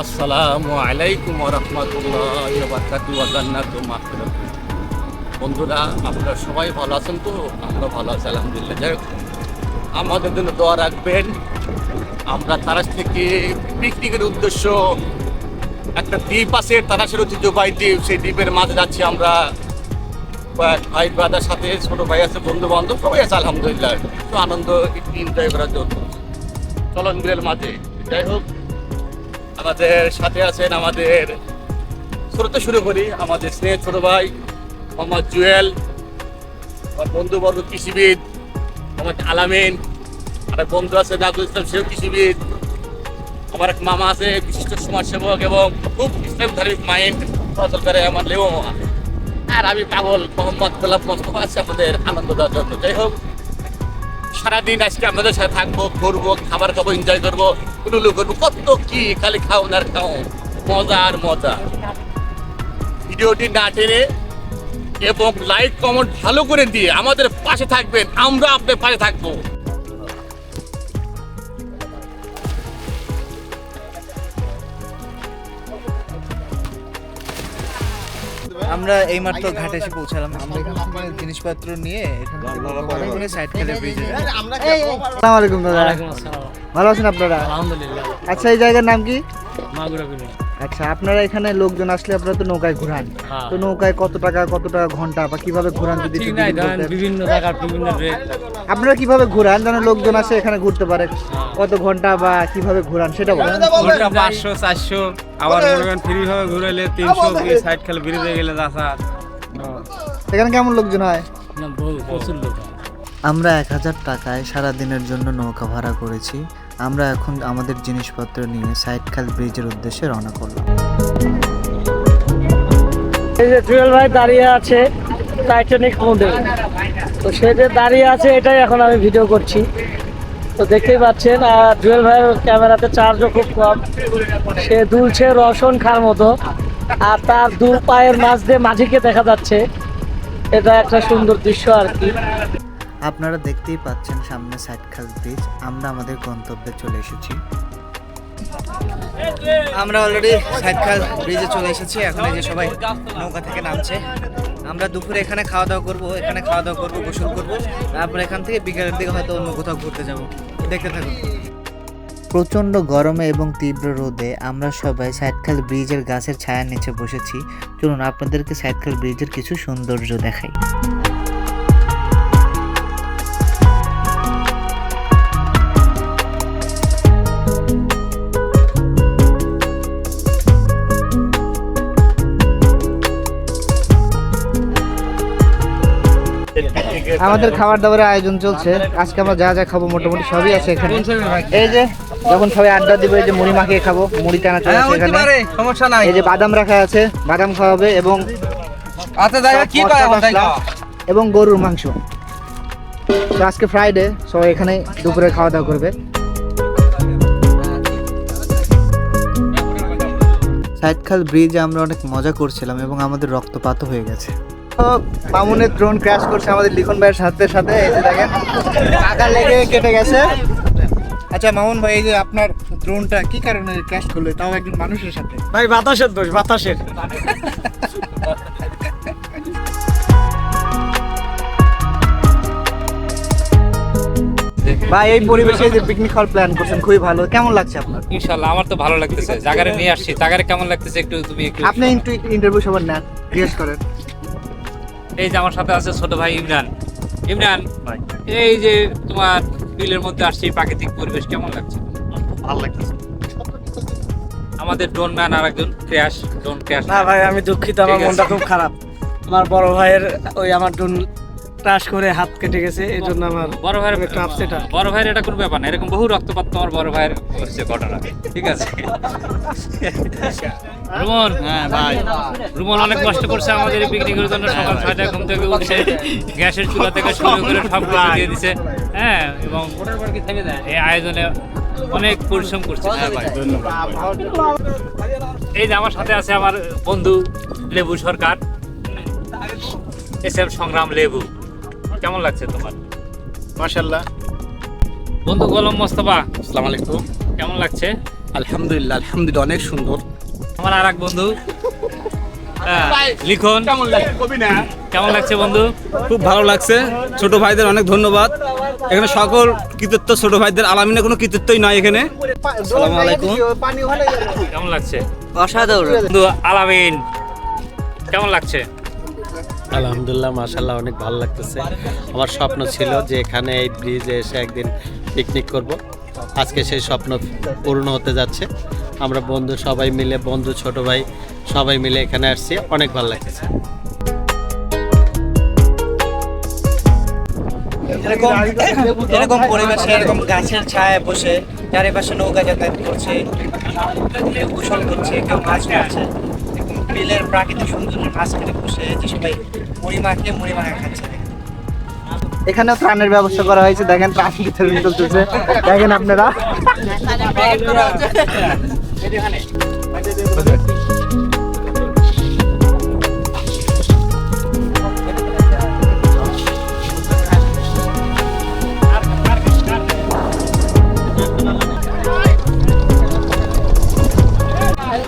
আসসালামু আলাইকুম রহমতুল্লাহ বন্ধুরা আপনারা সবাই ভালো আছেন তো? আমরা ভালো আছি আলহামদুলিল্লাহ। যাই হোক, আমাদের জন্য দোয়া রাখবেন। আমরা তারাস থেকে পিকনিকের উদ্দেশ্য একটা দ্বীপ আছে তারাসের ঐতিহ্যবাহী দ্বীপ। সেই দ্বীপের মাঝে যাচ্ছি আমরা। ভাই ব্রাদার সাথে ছোট ভাই আছে বন্ধু বান্ধব সবাই আছে আলহামদুলিল্লাহ। একটু আনন্দ একটু এনজয় করার জন্য। চলন বিলের মাঝে। যাই হোক আমাদের সাথে আছেন আমাদের শুরুতে শুরু করি, আমাদের স্নেহ ছোট ভাই, মোহাম্মদ জুয়েল, আমার বন্ধুবর্গ কৃষিবিদ, মোহাম্মদ আলামিন এক বন্ধু আছে নাজুল ইসলাম, সেও কৃষিবিদ, আমার এক মামা আছে বিশিষ্ট সমাজসেবক এবং খুব ইসলাম ধার্মিক মাইন্ড চলাচল করে আমার লেও আর আমি পাগল, মোহাম্মদ গোলাপ মোস্তফা আছে আমাদের আনন্দ দেওয়ার জন্য যাই হোক সারাদিন আজকে আমাদের সাথে থাকব, ঘুরবো, খাবার খাব এনজয় করব কুলুলু করব, কত কি খালি খাও না খাও। মজা আর মজা। ভিডিওটি না টেনে এবং লাইক কমেন্ট ভালো করে দিয়ে আমাদের পাশে থাকবেন। আমরা আপনার পাশে থাকব। আমরা এইমাত্র ঘাটে এসে পৌঁছালাম। আমরা এখান জিনিসপত্র নিয়ে এখান সাইড খেলে ব্রিজে আসসালামু আলাইকুম দাদা। ভালো আছেন আপনারা? আলহামদুলিল্লাহ। আচ্ছা এই জায়গার নাম কি? মাগুরা আচ্ছা আপনারা এখানে লোকজন আসলে আপনারা তো নৌকায় ঘুরান। হ্যাঁ। তো নৌকায় কত টাকা কত টাকা ঘণ্টা বা কীভাবে ঘুরান যদি। বিভিন্ন জায়গার বিভিন্ন রেট আপনারা কীভাবে ঘুরান যেন লোকজন আসে এখানে ঘুরতে পারে? হ্যাঁ। কত ঘণ্টা বা কীভাবে ঘুরান সেটা বলেন। পাঁচশো চারশো। আবার মনে করেন ফ্রি ভাবে ঘুরাইলে তিনশো সাইড খেলে ব্রিজে গেলে দাসা এখানে কেমন লোকজন হয়? প্রচুর লোক আমরা এক হাজার টাকায় সারা দিনের জন্য নৌকা ভাড়া করেছি। আমরা এখন আমাদের জিনিসপত্র নিয়ে সাইডখাল ব্রিজের উদ্দেশ্যে রওনা করলাম। এই যে জুয়েল ভাই দাঁড়িয়ে আছে টাইটানিক মডেল তো সে যে দাঁড়িয়ে আছে এটাই এখন আমি ভিডিও করছি। তো দেখতেই পাচ্ছেন আর জুয়েল ভাইয়ের ক্যামেরাতে চার্জও খুব কম। সে দুলছে রসন খার মতো আর তার দু পায়ের মাঝ দিয়ে মাঝিকে দেখা যাচ্ছে। এটা একটা সুন্দর দৃশ্য আর কি। আপনারা দেখতেই পাচ্ছেন সামনে সাইডখাল ব্রিজ আমরা আমাদের গন্তব্যে চলে এসেছি। আমরা অলরেডি সাইডখাল ব্রিজে চলে এসেছি এখন এই যে সবাই নৌকা থেকে নামছে। আমরা দুপুরে এখানে খাওয়া দাওয়া করব, এখানে খাওয়া দাওয়া করব, গোসল করব। তারপর এখান থেকে বিকেলের দিকে হয়তো অন্য কোথাও ঘুরতে যাব। দেখতে থাকুন। প্রচণ্ড গরমে এবং তীব্র রোদে আমরা সবাই সাইটখাল ব্রিজের গাছের ছায়ার নিচে বসেছি। চলুন আপনাদেরকে সাইটখাল ব্রিজের কিছু সৌন্দর্য দেখাই। আমাদের খাবার দাবারের আয়োজন চলছে। আজকে আমরা যা যা খাব মোটামুটি সবই আছে এখানে। এই যে যখন সবাই আড্ডা দিবে এই যে মুড়ি মাখিয়ে খাব মুড়ি টানা চলে আছে এখানে। সমস্যা নাই। এই যে বাদাম রাখা আছে বাদাম খাওয়াবে এবং আচ্ছা কি? এবং গরুর মাংস। তো আজকে ফ্রাইডে সবাই এখানে দুপুরে খাওয়া দাওয়া করবে। সাইডখাল ব্রিজে আমরা অনেক মজা করছিলাম এবং আমাদের রক্তপাত হয়ে গেছে। মামুনের ড্রোন ক্র্যাশ করছে আমাদের লিখন ভাইয়ের সাথে সাথে এই যে দেখেন টাকা লেগে কেটে গেছে। আচ্ছা মামুন ভাই এই যে আপনার ড্রোনটা কি কারণে ক্র্যাশ করল? তাও একজন মানুষের সাথে। ভাই বাতাসের দোষ বাতাসের। ভাই এই পরিবেশে যে পিকনিক খাওয়ার প্ল্যান করছেন খুবই ভালো। কেমন লাগছে আপনার? ইনশাল্লাহ আমার তো ভালো লাগতেছে। জায়গারে নিয়ে আসছি। জায়গারে কেমন লাগতেছে একটু তুমি একটু আপনি একটু ইন্টারভিউ সবার নেন জিজ্ঞেস করেন। এই যে আমার সাথে আছে ছোট ভাই ইমরান। ইমরান এই যে তোমার বিলের মধ্যে আসছি প্রাকৃতিক পরিবেশ কেমন লাগছে? ভালো লাগতেছে আমাদের ড্রোন ম্যান আর একজন ক্র্যাশ ড্রোন ক্র্যাশ না ভাই আমি দুঃখিত আমার মনটা খুব খারাপ। আমার বড় ভাইয়ের ওই আমার ডুন ক্রাশ করে হাত কেটে গেছে এই জন্য আমার বড় ভাইয়ের একটু আপসেট বড় ভাইয়ের এটা কোনো ব্যাপার না এরকম বহু রক্তপাত তোমার বড় ভাইয়ের হচ্ছে ঘটনা। ঠিক আছে। রুমন হ্যাঁ ভাই। রুমন অনেক কষ্ট করছে আমাদের পিকনিকের জন্য। সকাল ছয়টায় ঘুম থেকে উঠছে গ্যাসের চুলা থেকে শুরু করে সব কিছু দিয়ে দিছে। হ্যাঁ এবং এই আয়োজনে অনেক পরিশ্রম করছে। হ্যাঁ ভাই ধন্যবাদ। এই যে আমার সাথে আছে আমার বন্ধু লেবু সরকার। এস এম সংগ্রাম লেবু। কেমন লাগছে তোমার? মাশাল্লাহ বন্ধু গোলাম মোস্তফা আসসালামু আলাইকুম। কেমন লাগছে? আলহামদুলিল্লাহ আলহামদুলিল্লাহ অনেক সুন্দর। আমার আর এক বন্ধু। হ্যাঁ, লিখন। কেমন লাগে কবি না। কেমন লাগছে বন্ধু? খুব ভালো লাগছে। ছোট ভাইদের অনেক ধন্যবাদ। এখানে সকল কৃতিত্ব ছোট ভাইদের আলামিনে কোনো কৃতিত্বই নাই এখানে। আসসালামু আলাইকুম। কেমন লাগছে? অসাধারণ। বন্ধু আলামিন। কেমন লাগছে? আলহামদুলিল্লাহ মাশাল্লাহ অনেক ভালো লাগতেছে। আমার স্বপ্ন ছিল যে এখানে এই ব্রিজে এসে একদিন পিকনিক করব। আজকে সেই স্বপ্ন পূর্ণ হতে যাচ্ছে। আমরা বন্ধু সবাই মিলে বন্ধু ছোট ভাই সবাই মিলে এখানে আসছি। অনেক ভালো লাগছে। এরকম এরকম পরিবেশে এরকম গাছের ছায়ায় বসে চারিপাশে নৌকা যাতায়াত করছে কেউ গোসল করছে কেউ মাছ মারছে। বিলের প্রাকৃতিক সৌন্দর্যের মাঝখানে বসে যে সবাই মুড়ি মাখে মুড়ি মাখা খাচ্ছে। এখানেও ত্রাণের ব্যবস্থা করা হয়েছে। দেখেন ত্রাণ বিতরণ চলতেছে। দেখেন আপনারা।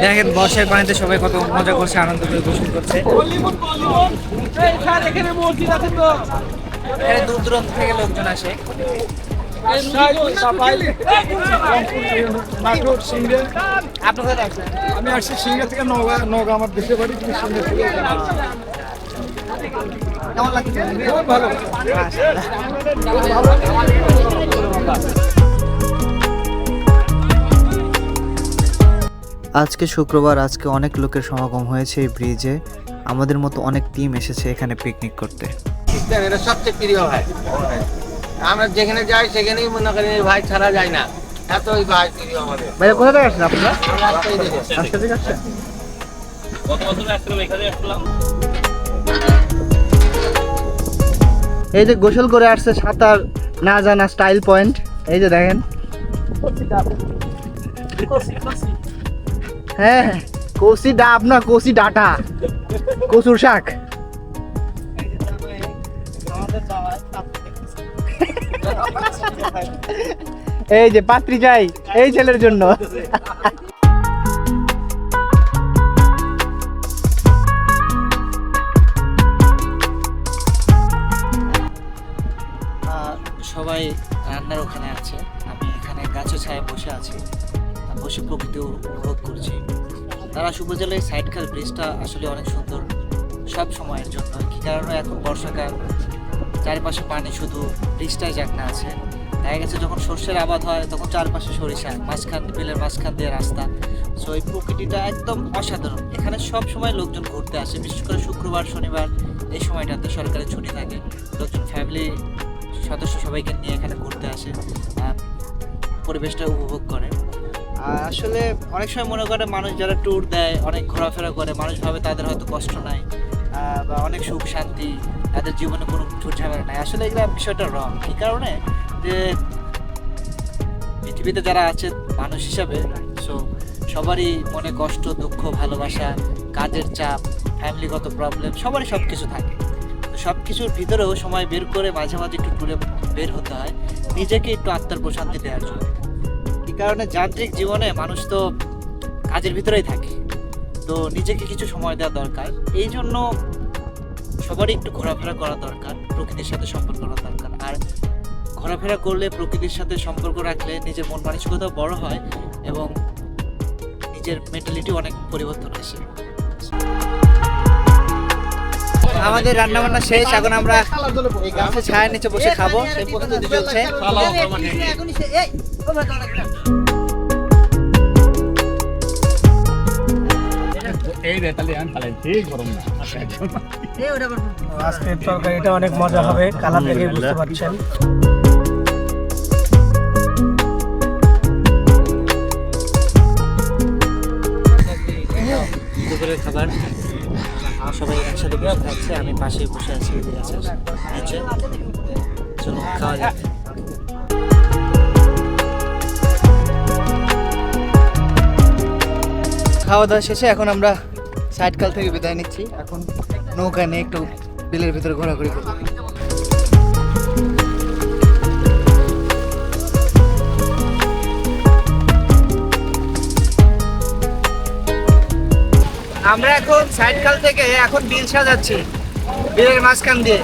দেখেন বর্ষার পানিতে সবাই কত মজা করছে আনন্দ করে গোসল করছে। এখানে দূর দূরান্ত থেকে লোকজন আসে? আমি আসছি সিংহা থেকে নওগাঁ নওগাঁ আমার দেশের বাড়ি সিংহা থেকে কেমন লাগছে? ভালো। আজকে শুক্রবার আজকে অনেক লোকের সমাগম হয়েছে এই ব্রিজে আমাদের মতো অনেক টিম এসেছে এখানে পিকনিক করতে। এটা সবচেয়ে প্রিয় ভাই আমরা যেখানে যাই সেখানেই মনে করি এই ভাই ছাড়া যায় না। এতই ভাই প্রিয় আমাদের। ভাইয়া কোথা থেকে আসছেন আপনারা? রাস্তায় থেকে আসছেন? গত বছর আসছিলাম এখানে আসলাম এই যে গোসল করে আসছে সাঁতার না জানা স্টাইল পয়েন্ট এই যে দেখেন। হ্যাঁ কচি ডাব না কচি ডাটা? কচুর শাক? এই যে পাত্রী চাই এই ছেলের জন্য। সবাই রান্নার ওখানে আছে। আমি এখানে গাছের ছায় বসে আছি। বসে প্রকৃতি উপভোগ করছি। তারা উপজেলায় সাইডখাল ব্রিজটা আসলে অনেক সুন্দর। সব সময়ের জন্য। কি কারণে এখন বর্ষাকাল? চারিপাশে পানি শুধু ব্রিজটাই জাগনা আছে। দেখা গেছে যখন সর্ষের আবাদ হয়, তখন চারপাশে সরিষা, মাঝখান বিলের মাঝখান দিয়ে রাস্তা। সো এই প্রকৃতিটা একদম অসাধারণ। এখানে সব সময় লোকজন ঘুরতে আসে, বিশেষ করে শুক্রবার, শনিবার, এই সময়টাতে সরকারি ছুটি থাকে। লোকজন ফ্যামিলি সদস্য সবাইকে নিয়ে এখানে ঘুরতে আসে পরিবেশটা উপভোগ করে। আর আসলে অনেক সময় মনে করে মানুষ যারা ট্যুর দেয়, অনেক ঘোরাফেরা করে, মানুষ ভাবে তাদের হয়তো কষ্ট নাই বা অনেক সুখ শান্তি, তাদের জীবনে কোনো ঝুট ঝামেলা নাই। আসলে এগুলো বিষয়টা রং এই কারণে? যে পৃথিবীতে যারা আছে মানুষ হিসাবে সো সবারই মনে কষ্ট, দুঃখ, ভালোবাসা, কাজের চাপ ফ্যামিলিগত প্রবলেম সবারই সব কিছু থাকে। সব কিছুর ভিতরেও সময় বের করে মাঝে মাঝে একটু ট্যুরে বের হতে হয়, নিজেকে একটু আত্মার প্রশান্তি দেওয়ার জন্য। এই কারণে যান্ত্রিক জীবনে মানুষ তো কাজের ভিতরেই থাকে। তো নিজেকে কিছু সময় দেওয়া দরকার। এই জন্য সবারই একটু ঘোরাফেরা করা দরকার, প্রকৃতির সাথে সম্পর্ক করা দরকার। আর ঘোরাফেরা করলে প্রকৃতির সাথে সম্পর্ক রাখলে নিজের মন মানসিকতাও বড় হয় এবং নিজের মেন্টালিটি অনেক পরিবর্তন আসে। আমাদের রান্না বান্না শেষ এখন আমরা এই গাছের ছায়ার নিচে বসে খাব সেই প্রস্তুতি চলছে। আজকের তরকারিটা অনেক মজা হবে কালার দেখে বুঝতে পারছেন। দুপুরের খাবার। সবাই একসাথে বসে খাচ্ছে, আমি পাশে বসে আছি নিচে চলো, খাওয়া যাক। খাওয়া দাওয়া শেষে এখন আমরা সাইডকাল থেকে বিদায় নিচ্ছি। এখন নৌকা নিয়ে একটু বিলের ভিতরে ঘোরাঘুরি করব। আমরা এখন সাইড খাল থেকে এখন বিলসা যাচ্ছি বিলের মাঝখান দিয়ে।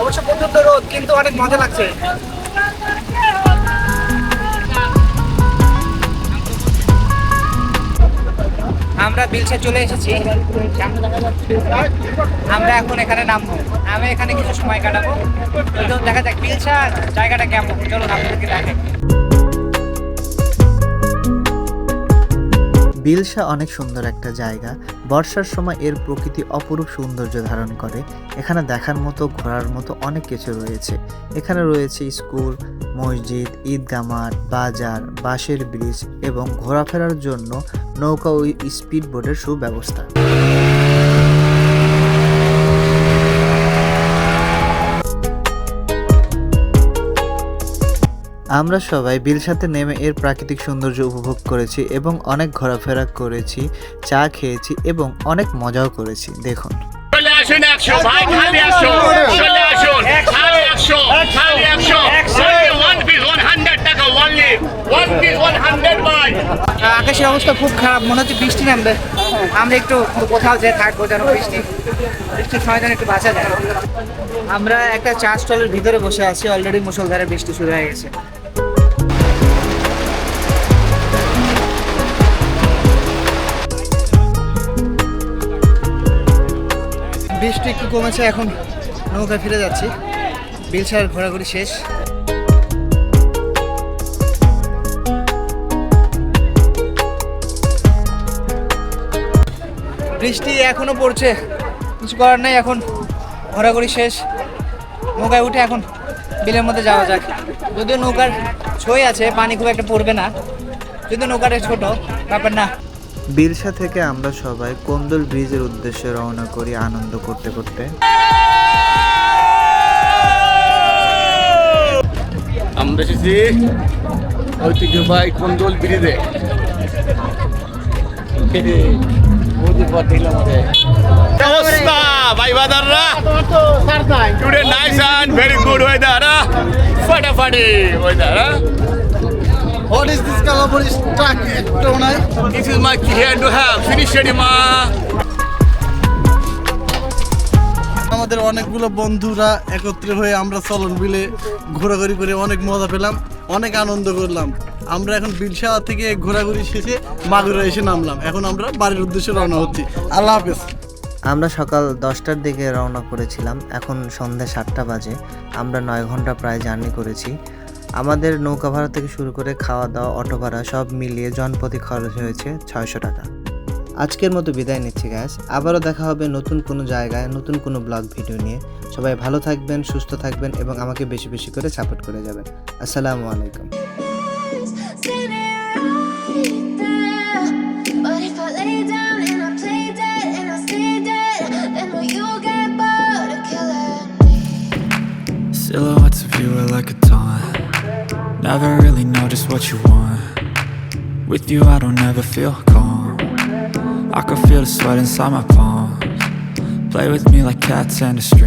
অবশ্য প্রচণ্ড রোদ কিন্তু অনেক মজা লাগছে। আমরা বিলসা চলে এসেছি। আমরা এখন এখানে নামবো। আমি এখানে কিছু সময় কাটাবো। দেখা যাক বিলসা জায়গাটা কেমন? চলো আপনাদেরকে দেখাই। বিলসা অনেক সুন্দর একটা জায়গা। বর্ষার সময় এর প্রকৃতি অপরূপ সৌন্দর্য ধারণ করে। এখানে দেখার মতো, ঘোরার মতো অনেক কিছু রয়েছে। এখানে রয়েছে স্কুল, মসজিদ ঈদগামার বাজার, বাঁশের ব্রিজ এবং ঘোরাফেরার জন্য নৌকা ও স্পিড বোটের সুব্যবস্থা। আমরা সবাই বিলসাতে নেমে এর প্রাকৃতিক সৌন্দর্য উপভোগ করেছি এবং অনেক ঘোরাফেরা করেছি চা খেয়েছি এবং অনেক মজাও করেছি। দেখুন। চলে আসুন একশো ভাই খালি একশো চলে আসুন খালি একশো খালি একশো। ওয়ান পিস ওয়ান হান্ড্রেড টাকা only one piece one hundred ভাই। আকাশের অবস্থা খুব খারাপ মনে হচ্ছে বৃষ্টি নামবে। আমরা একটু কোথাও যে থাকব যেন বৃষ্টি বৃষ্টির সময় যেন একটু বাঁচা যায়। আমরা একটা চা স্টলের ভিতরে বসে আছি অলরেডি মুসলধারে বৃষ্টি শুরু হয়ে গেছে। বৃষ্টি একটু কমেছে, এখন নৌকায় ফিরে যাচ্ছি। বিলসার ঘোরাঘুরি শেষ। বৃষ্টি এখনও পড়ছে, কিছু করার নেই, এখন ঘোরাঘুরি শেষ। নৌকায় উঠে এখন বিলের মধ্যে যাওয়া যাক। যদিও নৌকার ছই আছে, পানি খুব একটা পড়বে না। যদিও নৌকাটা ছোট, ব্যাপার না। বিলসা থেকে আমরা সবাই কোন্দল ব্রিজের উদ্দেশ্যে রওনা করি আনন্দ করতে করতে। আমরা এসেছি ঐতিহ্যবাহী কন্দল ব্রিজে। ফাটাফাটি weather What is this color is stuck? নাই this is my here to have finish ready মা আমাদের অনেকগুলো বন্ধুরা একত্রে হয়ে আমরা চলন বিলে ঘোরাঘুরি করে অনেক মজা পেলাম অনেক আনন্দ করলাম। আমরা এখন বিলসা থেকে ঘোরাঘুরি শেষে মাগুরা এসে নামলাম। এখন আমরা বাড়ির উদ্দেশ্যে রওনা হচ্ছি। আল্লাহ হাফেজ। আমরা সকাল দশটার দিকে রওনা করেছিলাম এখন সন্ধ্যা সাতটা বাজে। আমরা নয় ঘণ্টা প্রায় জার্নি করেছি। আমাদের নৌকা ভাড়া থেকে শুরু করে খাওয়া দাওয়া, অটো ভাড়া সব মিলিয়ে জনপ্রতি খরচ হয়েছে ছয়শো টাকা। আজকের মতো বিদায় নিচ্ছি গ্যাস আবারও দেখা হবে নতুন কোনো জায়গায়, নতুন কোনো ব্লগ ভিডিও নিয়ে। সবাই ভালো থাকবেন, সুস্থ থাকবেন এবং আমাকে বেশি বেশি করে সাপোর্ট করে যাবেন। আসসালামু আলাইকুম? Silhouettes of you are like a Never really know just what you want. With you I don't ever feel calm. I can feel the sweat inside my palms. Play with me like cats and a string